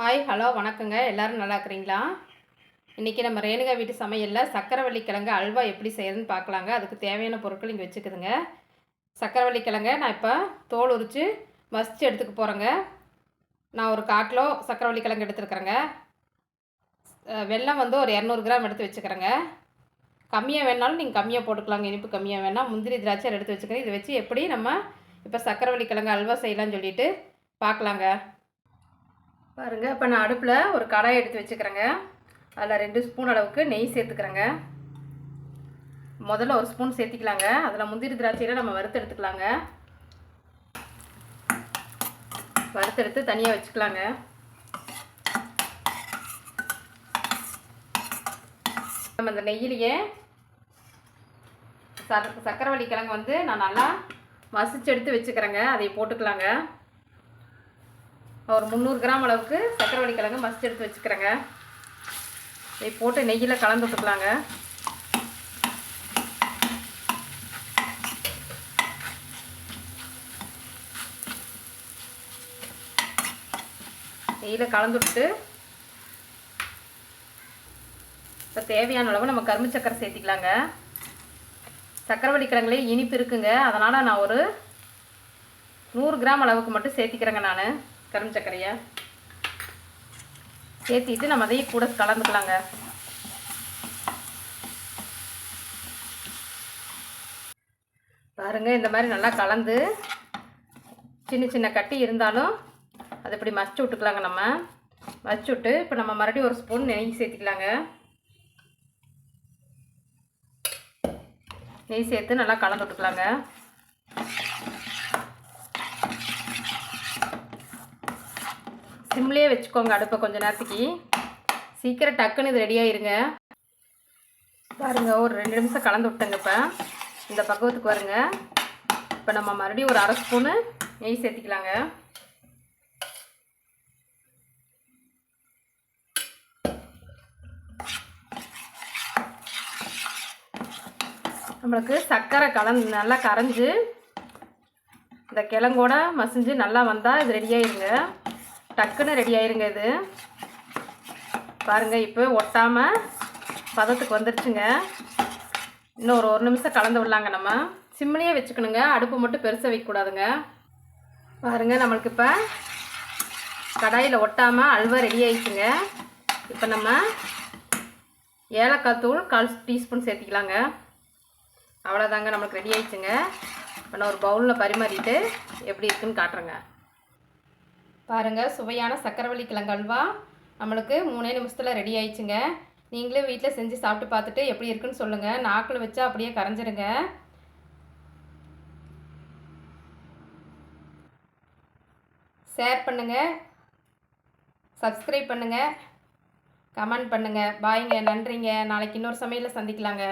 Hi hello வணக்கங்க. எல்லாரும் நல்லா இருக்கிறீங்களா? இன்றைக்கி நம்ம ரேணுகா வீட்டு சமையலில் சக்கரவள்ளி கிழங்கு அல்வா எப்படி செய்யறதுன்னு பார்க்கலாங்க. அதுக்கு தேவையான பொருட்கள் இங்கே வச்சுக்குதுங்க. சக்கரவள்ளி கிழங்க நான் இப்போ தோல் உரித்து மசித்து எடுத்துக்க போகிறேங்க நான் ஒரு கால் கிலோ சக்கரவள்ளி கிழங்கு எடுத்துருக்குறேங்க வெல்லம் வந்து ஒரு இரநூறு கிராம் எடுத்து வச்சுக்கிறேங்க. கம்மியாக வேணாலும் நீங்கள் கம்மியாக போட்டுக்கலாங்க. இனிப்பு கம்மியாக வேணால் முந்திரி திராட்சை எடுத்து வச்சுக்கிறேன். இதை வச்சு எப்படி நம்ம இப்போ சக்கரவள்ளி கிழங்கு அல்வா செய்யலாம்னு சொல்லிட்டு பார்க்கலாங்க. பாருங்க இப்போ நான் அடுப்பில் ஒரு கடாய் எடுத்து வச்சுக்கிறேங்க. அதில் ரெண்டு ஸ்பூன் அளவுக்கு நெய் சேர்த்துக்கிறேங்க. முதல்ல ஒரு ஸ்பூன் சேர்த்திக்கலாங்க. அதில் முந்திரி திராட்சையில் நம்ம வறுத்து எடுத்துக்கலாங்க. வறுத்தெடுத்து தனியாக வச்சுக்கலாங்க. நம்ம இந்த நெய்யிலேயே சக்கரவள்ளி கிழங்கு வந்து நான் நல்லா மசிச்சு எடுத்து வச்சுக்கிறேங்க. அதை போட்டுக்கலாங்க. ஒரு முந்நூறு கிராம் அளவுக்கு சக்கரவள்ளி கிழங்கு மஸ்ட் எடுத்து வச்சுக்கிறேங்க. இதை போட்டு நெய்யில் கலந்து விட்டுக்கலாங்க. நெய்யில் கலந்து விட்டு இப்போ தேவையான அளவு நம்ம கரும்பு சக்கரை சேர்த்திக்கலாங்க. சக்கரவள்ளி கிழங்குலேயே இனிப்பு இருக்குங்க. அதனால் நான் ஒரு நூறு கிராம் அளவுக்கு மட்டும் சேர்த்திக்கிறேங்க நான். கரும் சர்க்கரையை சேர்த்திட்டு நம்ம அதையும் கூட கலந்துக்கலாங்க. பாருங்கள் இந்த மாதிரி நல்லா கலந்து சின்ன சின்ன கட்டி இருந்தாலும் அதை இப்படி மசிச்சு விட்டுக்கலாங்க நம்ம. மசிச்சு விட்டு இப்போ நம்ம மறுபடியும் ஒரு ஸ்பூன் நெய் சேர்த்திக்கலாங்க. நெய் சேர்த்து நல்லா கலந்து விட்டுக்கலாங்க. சிம்லேயே வச்சுக்கோங்க அடுப்பை கொஞ்சம் நேரத்துக்கு. சீக்கிரம் டக்குன்னு இது ரெடி ஆயிருங்க. பாருங்க ஒரு ரெண்டு நிமிஷம் கலந்து விட்டேங்க இப்போ. இந்த பக்குவத்துக்கு வருங்க. இப்போ நம்ம மறுபடியும் ஒரு அரை ஸ்பூனு நெய் சேர்த்திக்கலாங்க. நம்மளுக்கு சர்க்கரை கலந்து நல்லா கரைஞ்சி இந்த கிழங்கோட மசிஞ்சு நல்லா வந்தால் இது ரெடி டக்குன்னு ரெடி ஆயிருங்க இது. பாருங்கள் இப்போ ஒட்டாமல் பதத்துக்கு வந்துருச்சுங்க. இன்னும் ஒரு ஒரு நிமிஷம் கலந்து விடலாங்க நம்ம. சிம்மிலேயே வச்சுக்கணுங்க. அடுப்பு மட்டும் பெருசாக வைக்கக்கூடாதுங்க பாருங்கள் நம்மளுக்கு இப்போ கடாயில் ஒட்டாமல் அல்வா ரெடி ஆயிடுச்சுங்க. இப்போ நம்ம ஏலக்காய் தூள் கால் டீஸ்பூன் சேர்த்திக்கலாங்க. அவ்வளோதாங்க நம்மளுக்கு ரெடி ஆயிடுச்சுங்க. இப்போ நான் ஒரு பவுலில் பரிமாறிட்டு எப்படி இருக்குன்னு காட்டுறேங்க. பாருங்கள் சுவையான சக்கரவள்ளி கிழங்கல்வா நம்மளுக்கு மூணே நிமிஷத்தில் ரெடி ஆயிடுச்சுங்க. நீங்களே வீட்டில் செஞ்சு சாப்பிட்டு பார்த்துட்டு எப்படி இருக்குன்னு சொல்லுங்கள் நாக்கில் வச்சா அப்படியே கரைஞ்சிருங்க. ஷேர் பண்ணுங்கள் சப்ஸ்கிரைப் பண்ணுங்கள் கமெண்ட் பண்ணுங்கள் பாய்ங்க நன்றிங்க. நாளைக்கு இன்னொரு சமையலில் சந்திக்கலாங்க.